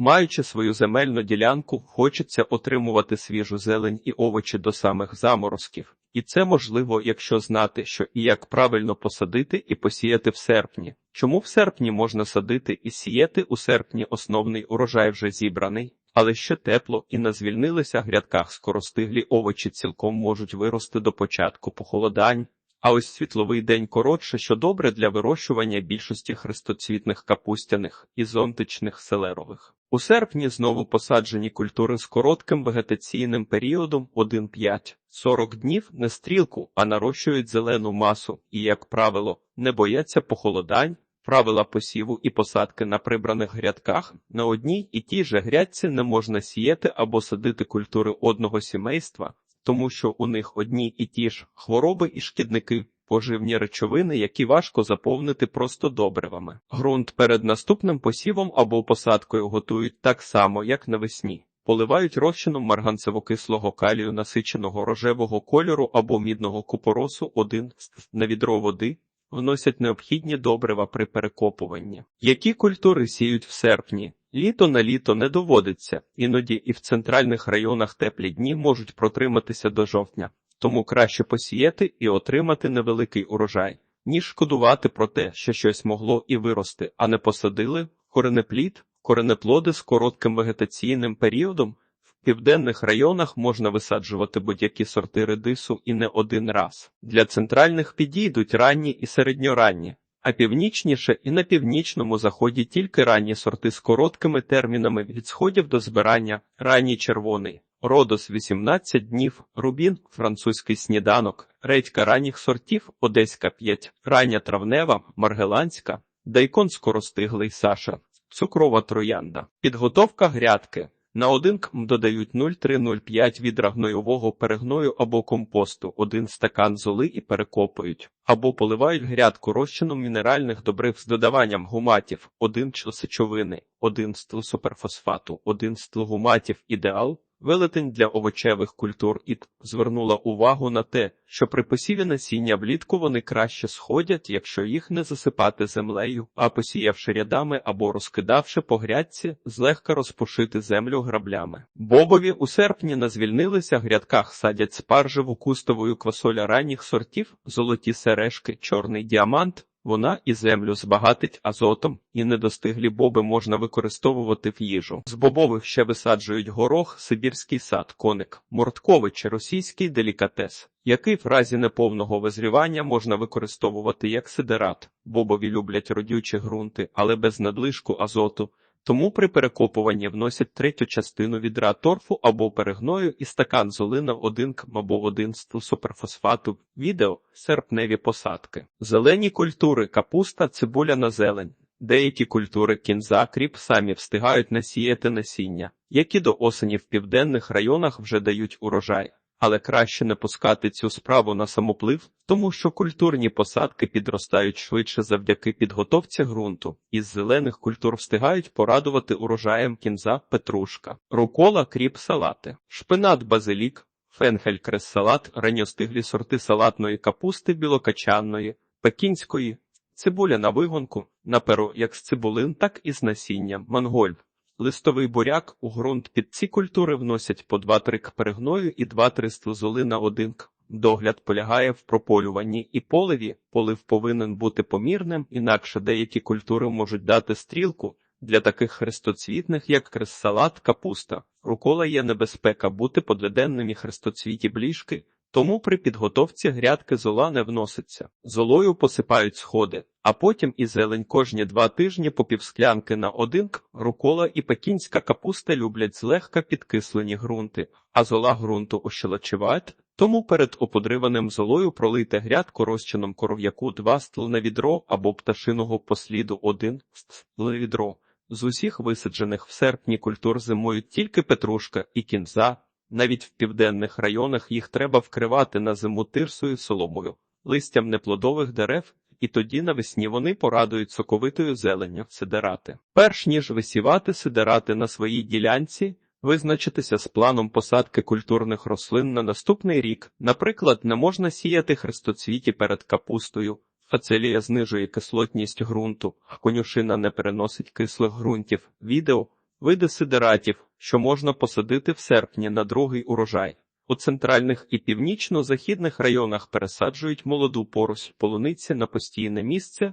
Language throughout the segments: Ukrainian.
Маючи свою земельну ділянку, хочеться отримувати свіжу зелень і овочі до самих заморозків. І це можливо, якщо знати, що і як правильно посадити і посіяти в серпні. Чому в серпні можна садити і сіяти у серпні основний урожай вже зібраний, але ще тепло і на звільнилися грядках скоростиглі овочі цілком можуть вирости до початку похолодань. А ось світловий день коротше, що добре для вирощування більшості хрестоцвітних капустяних і зонтичних селерових. У серпні знову посаджені культури з коротким вегетаційним періодом 1-5-40 днів не стрілку, а нарощують зелену масу. І, як правило, не бояться похолодань. Правила посіву і посадки на прибраних грядках. На одній і тій же грядці не можна сіяти або садити культури одного сімейства, тому що у них одні і ті ж хвороби і шкідники, поживні речовини, які важко заповнити просто добривами. Ґрунт перед наступним посівом або посадкою готують так само, як навесні. Поливають розчином марганцево-кислого калію насиченого рожевого кольору або мідного купоросу 1 на відро води, вносять необхідні добрива при перекопуванні. Які культури сіють в серпні? Літо на літо не доводиться, іноді і в центральних районах теплі дні можуть протриматися до жовтня, тому краще посіяти і отримати невеликий урожай, ніж шкодувати про те, що щось могло і вирости, а не посадили коренеплід, коренеплоди з коротким вегетаційним періодом. В південних районах можна висаджувати будь-які сорти редису і не один раз. Для центральних підійдуть ранні і середньоранні а північніше і на північному заході тільки ранні сорти з короткими термінами від сходів до збирання, ранній червоний, родос 18 днів, рубін, французький сніданок, редька ранніх сортів, одеська 5, рання травнева, маргеланська, дайкон скоростиглий Саша, цукрова троянда, підготовка грядки. На один км додають 0,3-0,5 відра гнойового перегною або компосту, один стакан золи і перекопують, або поливають грядку розчином мінеральних добрив з додаванням гуматів, один сечовини, один стил суперфосфату, один стил гуматів ідеал, Велетень для овочевих культур ІТ звернула увагу на те, що при посіві насіння влітку вони краще сходять, якщо їх не засипати землею, а посіявши рядами або розкидавши по грядці, злегка розпушити землю граблями. Бобові у серпні на звільнилися грядках садять спаржеву кустовою квасоля ранніх сортів, золоті сережки, чорний діамант, вона і землю збагатить азотом, і недостиглі боби можна використовувати в їжу. З бобових ще висаджують горох, сибірський сад, коник, морткович, російський делікатес, який в разі неповного визрівання можна використовувати як сидерат. Бобові люблять родючі ґрунти, але без надлишку азоту. Тому при перекопуванні вносять третю частину відра торфу або перегною і стакан золи на 1 км або 1 стил суперфосфату. Відео серпневі посадки. Зелені культури, капуста, цибуля на зелень. Деякі культури кінза, кріп самі встигають насіяти насіння, які до осені в південних районах вже дають урожай але краще не пускати цю справу на самоплив, тому що культурні посадки підростають швидше завдяки підготовці ґрунту. Із зелених культур встигають порадувати урожаєм кінза, петрушка, рукола, кріп, салати, шпинат, базилік, фенхель, крес-салат, ранньостиглі сорти салатної капусти, білокачанної, пекінської, цибуля на вигонку, на перо як з цибулин, так і з насінням, монголь. Листовий буряк у ґрунт під ці культури вносять по 2-3 к перегною і 2-3 стлузоли на 1 к. Догляд полягає в прополюванні і поливі. Полив повинен бути помірним, інакше деякі культури можуть дати стрілку. Для таких хрестоцвітних, як крес-салат, капуста, рукола є небезпека бути подведенними хрестоцвіті бліжки, тому при підготовці грядки зола не вноситься. Золою посипають сходи, а потім і зелень кожні два тижні по півсклянки на один. Рукола і пекінська капуста люблять злегка підкислені ґрунти, а зола ґрунту ощелочивають, тому перед оподриваним золою пролийте грядку розчином коров'яку 2 стл на відро або пташиного посліду 1 стл на відро. З усіх висаджених в серпні культур зимують тільки петрушка і кінза. Навіть в південних районах їх треба вкривати на зиму тирсою соломою, листям неплодових дерев, і тоді навесні вони порадують соковитою зеленню сидерати. Перш ніж висівати сидерати на своїй ділянці, визначитися з планом посадки культурних рослин на наступний рік. Наприклад, не можна сіяти хрестоцвіті перед капустою. Фацелія знижує кислотність ґрунту, а конюшина не переносить кислих ґрунтів. Відео Види сидератів, що можна посадити в серпні на другий урожай. У центральних і північно-західних районах пересаджують молоду поросль полуниці на постійне місце.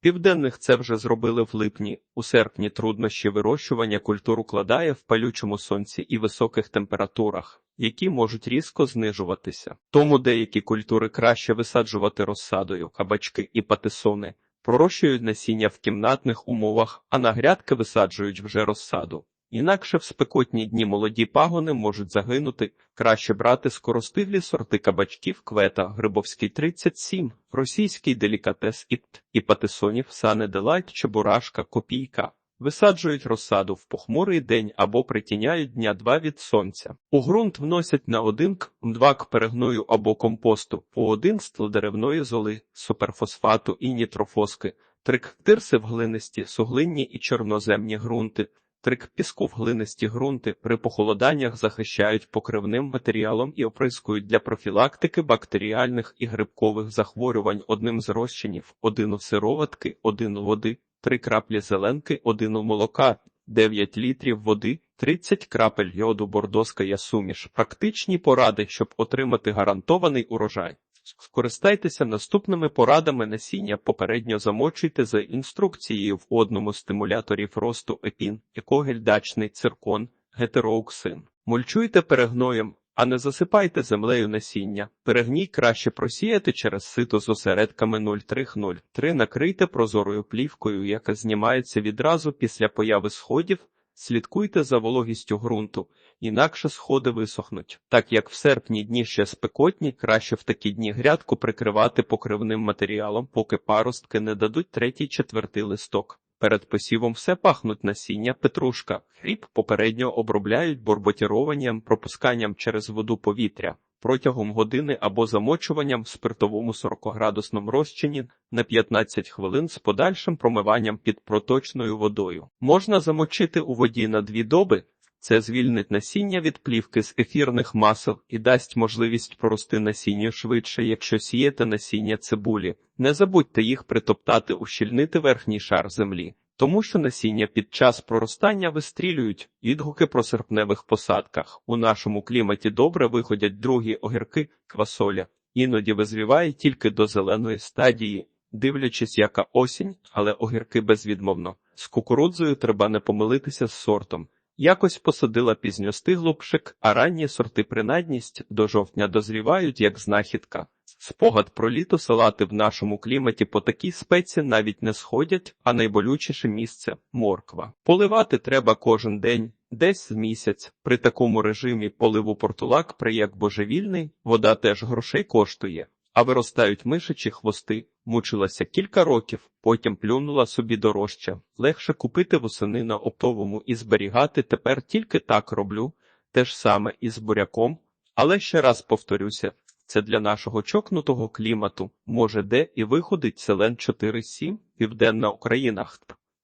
Південних це вже зробили в липні. У серпні труднощі вирощування культур укладає в палючому сонці і високих температурах, які можуть різко знижуватися. Тому деякі культури краще висаджувати розсадою, кабачки і патисони, пророщують насіння в кімнатних умовах, а на грядки висаджують вже розсаду. Інакше в спекотні дні молоді пагони можуть загинути. Краще брати скоростивлі сорти кабачків квета Грибовський 37, російський делікатес ІПТ і патисонів Сане Делайт, Чебурашка, Копійка. Висаджують розсаду в похмурий день або притіняють дня два від сонця. У ґрунт вносять на один к два к перегною або компосту, по один стл деревної золи, суперфосфату і нітрофоски, три к тирси в глинисті, суглинні і чорноземні ґрунти, Трик піску в глинисті ґрунти при похолоданнях захищають покривним матеріалом і оприскують для профілактики бактеріальних і грибкових захворювань одним з розчинів, один у сироватки, один у води, три краплі зеленки, один у молока, 9 літрів води, 30 крапель йоду бордоская суміш. Практичні поради, щоб отримати гарантований урожай. Скористайтеся наступними порадами насіння. Попередньо замочуйте за інструкцією в одному з стимуляторів росту епін, екогель дачний циркон, гетероуксин. Мульчуйте перегноєм, а не засипайте землею насіння. Перегній краще просіяти через сито з осередками 0,3-0,3. Накрийте прозорою плівкою, яка знімається відразу після появи сходів. Слідкуйте за вологістю ґрунту, інакше сходи висохнуть. Так як в серпні дні ще спекотні, краще в такі дні грядку прикривати покривним матеріалом, поки паростки не дадуть третій четвертий листок. Перед посівом все пахнуть насіння, петрушка, хліб попередньо обробляють борботірованням, пропусканням через воду повітря. Протягом години або замочуванням в спиртовому 40-градусному розчині на 15 хвилин з подальшим промиванням під проточною водою. Можна замочити у воді на дві доби. Це звільнить насіння від плівки з ефірних масел і дасть можливість прорости насінню швидше, якщо сієте насіння цибулі. Не забудьте їх притоптати, ущільнити верхній шар землі. Тому що насіння під час проростання вистрілюють відгуки про серпневих посадках. У нашому кліматі добре виходять другі огірки, квасоля. Іноді визріває тільки до зеленої стадії, дивлячись, яка осінь, але огірки безвідмовно. З кукурудзою треба не помилитися з сортом. Якось посадила пізньостиглу пшик, а ранні сорти принадність до жовтня дозрівають як знахідка. Спогад про літо салати в нашому кліматі по такій спеці навіть не сходять, а найболючіше місце морква. Поливати треба кожен день, десь з місяць. При такому режимі поливу портулак при як божевільний, вода теж грошей коштує. А виростають мишачі хвости, мучилася кілька років, потім плюнула собі дорожче. Легше купити восени на оптовому і зберігати тепер тільки так роблю, те ж саме і з буряком. Але ще раз повторюся, це для нашого чокнутого клімату, може де і виходить селен 4,7, Південна Україна.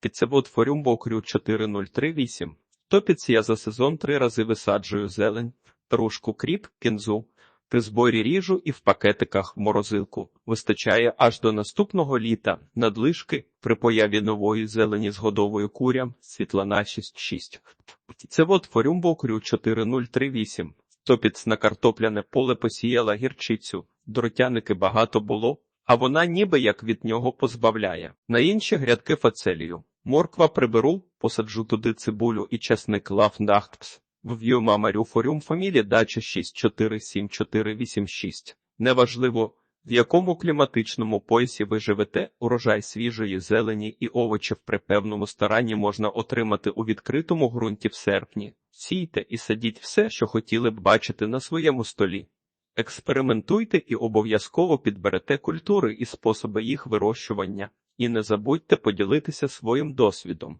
Підсевод форюмбо окрю 4038. Топіць я за сезон три рази висаджую зелень, трушку кріп, кінзу. При зборі ріжу і в пакетиках в морозилку вистачає аж до наступного літа надлишки при появі нової зелені з годовою курям світлана 6.6. Це вот форюмбо окрю 4038. Топіць на картопляне поле посіяла гірчицю, дротяники багато було, а вона ніби як від нього позбавляє. На інші грядки фацелію. Морква приберу, посаджу туди цибулю і чесник. Вв'ю мамарю форюм фамілі дача 647486. Неважливо, в якому кліматичному поясі ви живете, урожай свіжої зелені і овочів при певному старанні можна отримати у відкритому ґрунті в серпні. Сійте і садіть все, що хотіли б бачити на своєму столі. Експериментуйте і обов'язково підберете культури і способи їх вирощування, і не забудьте поділитися своїм досвідом.